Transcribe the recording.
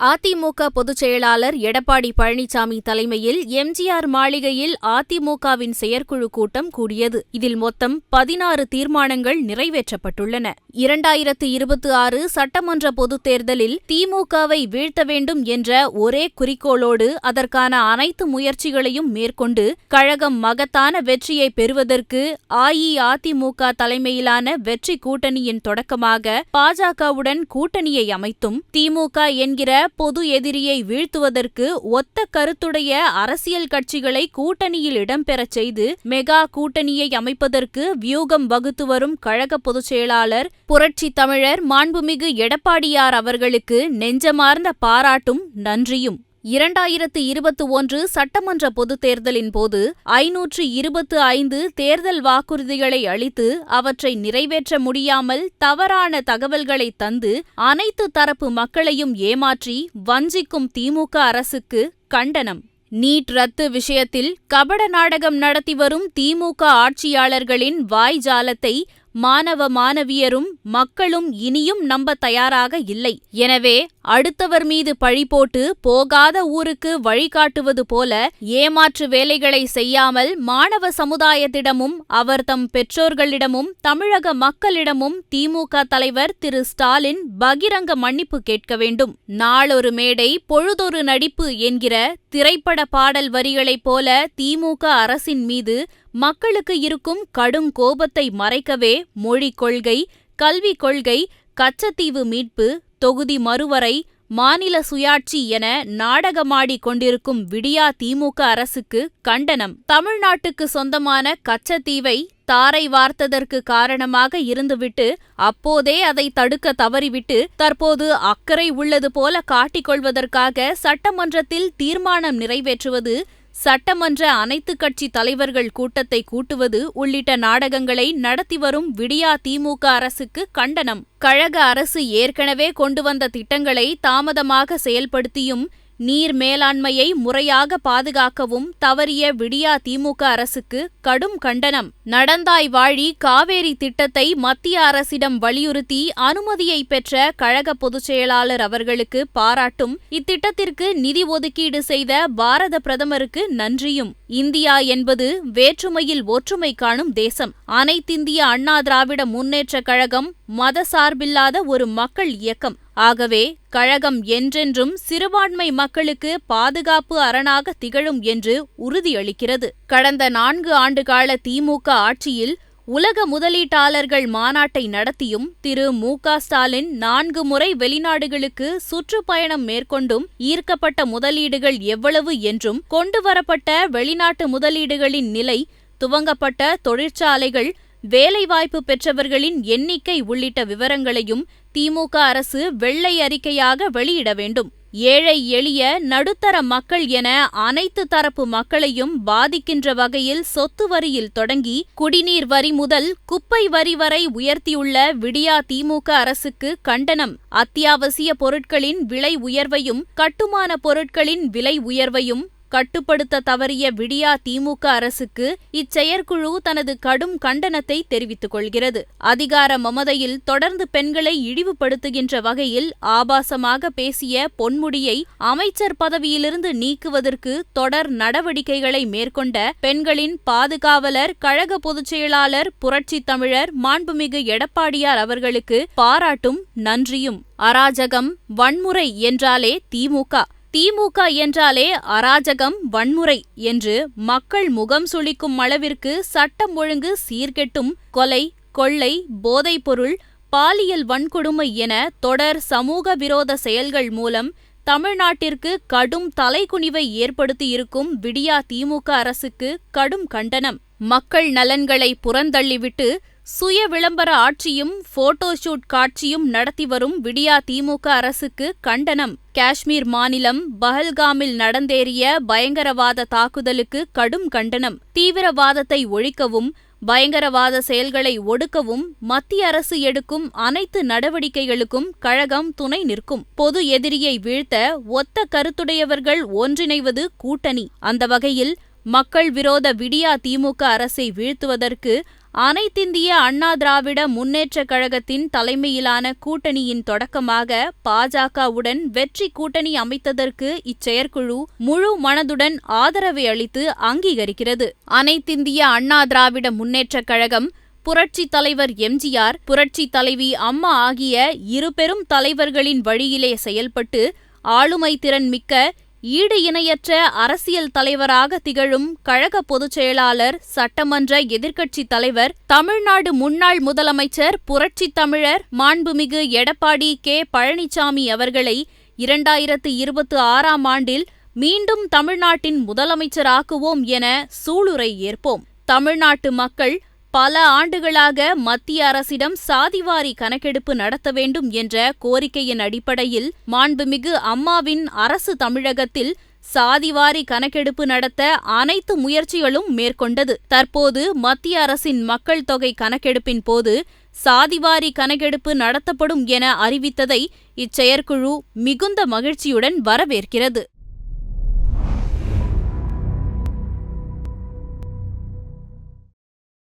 அதிமுக பொதுச் செயலாளர் எடப்பாடி பழனிசாமி தலைமையில் எம்ஜிஆர் மாளிகையில் அதிமுகவின் செயற்குழு கூட்டம் கூடியது. இதில் மொத்தம் பதினாறு தீர்மானங்கள் நிறைவேற்றப்பட்டுள்ளன. இரண்டாயிரத்து இருபத்தி ஆறு சட்டமன்ற பொதுத் தேர்தலில் திமுகவை வீழ்த்த வேண்டும் என்ற ஒரே குறிக்கோளோடு அதற்கான அனைத்து முயற்சிகளையும் மேற்கொண்டு கழகம் மகத்தான வெற்றியை பெறுவதற்கு அஇஅதிமுக தலைமையிலான வெற்றி கூட்டணியின் தொடக்கமாக பாஜகவுடன் கூட்டணியை அமைத்தும் திமுக என்கிற பொது எதிரியை வீழ்த்துவதற்கு ஒத்த கருத்துடைய அரசியல் கட்சிகளை கூட்டணியில் இடம்பெறச் செய்து மெகா கூட்டணியை அமைப்பதற்கு வியூகம் வகுத்து வரும் கழக பொதுச் செயலாளர் புரட்சி தமிழர் மாண்புமிகு எடப்பாடியார் அவர்களுக்கு நெஞ்சமார்ந்த பாராட்டும் நன்றியும். இரண்டாயிரத்து இருபத்தி ஒன்று சட்டமன்ற பொதுத் தேர்தலின் போது ஐநூற்று இருபத்து ஐந்து தேர்தல் வாக்குறுதிகளை அளித்து அவற்றை நிறைவேற்ற முடியாமல் தவறான தகவல்களை தந்து அனைத்து தரப்பு மக்களையும் ஏமாற்றி வஞ்சிக்கும் திமுக அரசுக்கு கண்டனம். நீட் ரத்து விஷயத்தில் கபட நாடகம் நடத்தி வரும் திமுக ஆட்சியாளர்களின் வாய்ஜாலத்தை மாணவ மாணவியரும் மக்களும் இனியும் நம்ப தயாராக இல்லை. எனவே அடுத்தவர் மீது பழி போட்டு போகாத ஊருக்கு வழிகாட்டுவது போல ஏமாற்று வேலைகளை செய்யாமல் மாணவ சமுதாயத்திடமும் அவர் தம் பெற்றோர்களிடமும் தமிழக மக்களிடமும் திமுக தலைவர் திரு. ஸ்டாலின் பகிரங்க மன்னிப்பு கேட்க வேண்டும். நாளொரு மேடை பொழுதொரு நடிப்பு என்கிற திரைப்பட பாடல் வரிகளைப் போல திமுக அரசின் மீது மக்களுக்கு இருக்கும் கடும் கோபத்தை மறைக்கவே மொழிக் கொள்கை கல்விக் கொள்கை கச்சத்தீவு மீட்பு தொகுதி மறுவரை மாநில சுயாட்சி என நாடகமாடிக் கொண்டிருக்கும் விடியா திமுக அரசுக்கு கண்டனம். தமிழ்நாட்டுக்கு சொந்தமான கச்சத்தீவை தாரை வார்த்ததற்கு காரணமாக இருந்துவிட்டு அப்போதே அதை தடுக்க தவறிவிட்டு தற்போது அக்கறை உள்ளது போல காட்டிக்கொள்வதற்காக சட்டமன்றத்தில் தீர்மானம் நிறைவேற்றுவது சட்டமன்ற அனைத்து கட்சி தலைவர்கள் கூட்டத்தை கூட்டுவது உள்ளிட்ட நாடகங்களை நடத்தி வரும் விடியா திமுக அரசுக்கு கண்டனம். கழக அரசு ஏற்கனவே கொண்டு வந்த திட்டங்களை தாமதமாக செயல்படுத்தியும் நீர் மேலாண்மையை முறையாக பாதுகாக்கவும் தவறிய விடியா திமுக அரசுக்கு கடும் கண்டனம். நடந்தாய் வாழி காவேரி திட்டத்தை மத்திய அரசிடம் வலியுறுத்தி அனுமதியை பெற்ற கழக பொதுச் செயலாளர் அவர்களுக்கு பாராட்டும். இத்திட்டத்திற்கு நிதி ஒதுக்கீடு செய்த பாரத பிரதமருக்கு நன்றியும். இந்தியா என்பது வேற்றுமையில் ஒற்றுமை காணும் தேசம். அனைத்திந்திய அண்ணா திராவிட முன்னேற்ற கழகம் மத சார்பில்லாத ஒரு மக்கள் இயக்கம். ஆகவே கழகம் என்றென்றும் சிறுபான்மை மக்களுக்கு பாதுகாப்பு அரணாக திகழும் என்று உறுதியளிக்கிறது. கடந்த நான்கு ஆண்டுகால திமுக ஆட்சியில் உலக முதலீட்டாளர்கள் மாநாட்டை நடத்தியும் திரு மு க ஸ்டாலின் நான்கு முறை வெளிநாடுகளுக்கு சுற்றுப்பயணம் மேற்கொண்டும் ஈர்க்கப்பட்ட முதலீடுகள் எவ்வளவு என்றும் கொண்டுவரப்பட்ட வெளிநாட்டு முதலீடுகளின் நிலை துவங்கப்பட்ட தொழிற்சாலைகள் வேலைவாய்ப்பு பெற்றவர்களின் எண்ணிக்கை உள்ளிட்ட விவரங்களையும் திமுக அரசு வெள்ளை அறிக்கையாக வெளியிட வேண்டும். ஏழை எளிய நடுத்தர மக்கள் என அனைத்து தரப்பு மக்களையும் பாதிக்கின்ற வகையில் சொத்து வரியில் தொடங்கி குடிநீர் வரி முதல் குப்பை வரி வரை உயர்த்தியுள்ள விடியா திமுக அரசுக்கு கண்டனம். அத்தியாவசிய பொருட்களின் விலை உயர்வையும் கட்டுமான பொருட்களின் விலை உயர்வையும் கட்டுப்படுத்த தவறிய விடியா திமுக அரசுக்கு இச்செயற்குழு தனது கடும் கண்டனத்தை தெரிவித்துக் கொள்கிறது. அதிகார மமதையில் தொடர்ந்து பெண்களை இழிவுபடுத்துகின்ற வகையில் ஆபாசமாக பேசிய பொன்முடியை அமைச்சர் பதவியிலிருந்து நீக்குவதற்கு தொடர் நடவடிக்கைகளை மேற்கொண்ட பெண்களின் பாதுகாவலர் கழக பொதுச்செயலாளர் புரட்சி தமிழர் மாண்புமிகு எடப்பாடியார் அவர்களுக்கு பாராட்டும் நன்றியும். அராஜகம் வன்முறை என்றாலே திமுக. திமுக என்றாலே அராஜகம் வன்முறை என்று மக்கள் முகம் சுளிக்கும் அளவிற்கு சட்டம் ஒழுங்கு சீர்கெட்டும் கொலை கொள்ளை போதைப்பொருள் பாலியல் வன்கொடுமை என தொடர் சமூக விரோத செயல்கள் மூலம் தமிழ்நாட்டிற்கு கடும் தலைக்குனிவை ஏற்படுத்தியிருக்கும் விடியா திமுக அரசுக்கு கடும் கண்டனம். மக்கள் நலன்களை புறந்தள்ளிவிட்டு சுய விளம்பர ஆட்சியும் போட்டோஷூட் காட்சியும் நடத்தி வரும் விடியா திமுக அரசுக்கு கண்டனம். காஷ்மீர் மாநிலம் பஹல்காமில் நடந்தேறிய பயங்கரவாத தாக்குதலுக்கு கடும் கண்டனம். தீவிரவாதத்தை ஒழிக்கவும் பயங்கரவாத செயல்களை ஒடுக்கவும் மத்திய அரசு எடுக்கும் அனைத்து நடவடிக்கைகளுக்கும் கழகம் துணை நிற்கும். பொது எதிரியை வீழ்த்த ஒத்த கருத்துடையவர்கள் ஒன்றிணைவது கூட்டணி. அந்த வகையில் மக்கள் விரோத விடியா திமுக அரசை வீழ்த்துவதற்கு அனைத்திந்திய அண்ணா திராவிட முன்னேற்றக் கழகத்தின் தலைமையிலான கூட்டணியின் தொடக்கமாக பாஜகவுடன் வெற்றி கூட்டணி அமைத்ததற்கு இச்செயற்குழு முழு மனதுடன் ஆதரவை அளித்து அங்கீகரிக்கிறது. அனைத்திந்திய அண்ணா திராவிட முன்னேற்றக் கழகம் புரட்சி தலைவர் எம்ஜிஆர் புரட்சி தலைவி அம்மா ஆகிய இரு பெரும் தலைவர்களின் வழியிலே செயல்பட்டு ஆளுமை திறன் மிக்க ஈடு இணையற்ற அரசியல் தலைவராக திகழும் கழக பொதுச் செயலாளர் சட்டமன்ற எதிர்க்கட்சித் தலைவர் தமிழ்நாடு முன்னாள் முதலமைச்சர் புரட்சித் தமிழர் மாண்புமிகு எடப்பாடி கே. பழனிசாமி அவர்களை இரண்டாயிரத்து இருபத்தி ஆறாம் ஆண்டில் மீண்டும் தமிழ்நாட்டின் முதலமைச்சராக்குவோம் என சூளுரை ஏற்போம். தமிழ்நாட்டு மக்கள் பல ஆண்டுகளாக மத்திய அரசிடம் சாதிவாரி கணக்கெடுப்பு நடத்த வேண்டும் என்ற கோரிக்கையின் அடிப்படையில் மாண்புமிகு அம்மாவின் அரசு தமிழகத்தில் சாதிவாரி கணக்கெடுப்பு நடத்த அனைத்து முயற்சிகளும் மேற்கொண்டது. தற்போது மத்திய அரசின் மக்கள் தொகை கணக்கெடுப்பின் போது சாதிவாரி கணக்கெடுப்பு நடத்தப்படும் என அறிவித்ததை இச்செயற்குழு மிகுந்த மகிழ்ச்சியுடன் வரவேற்கிறது.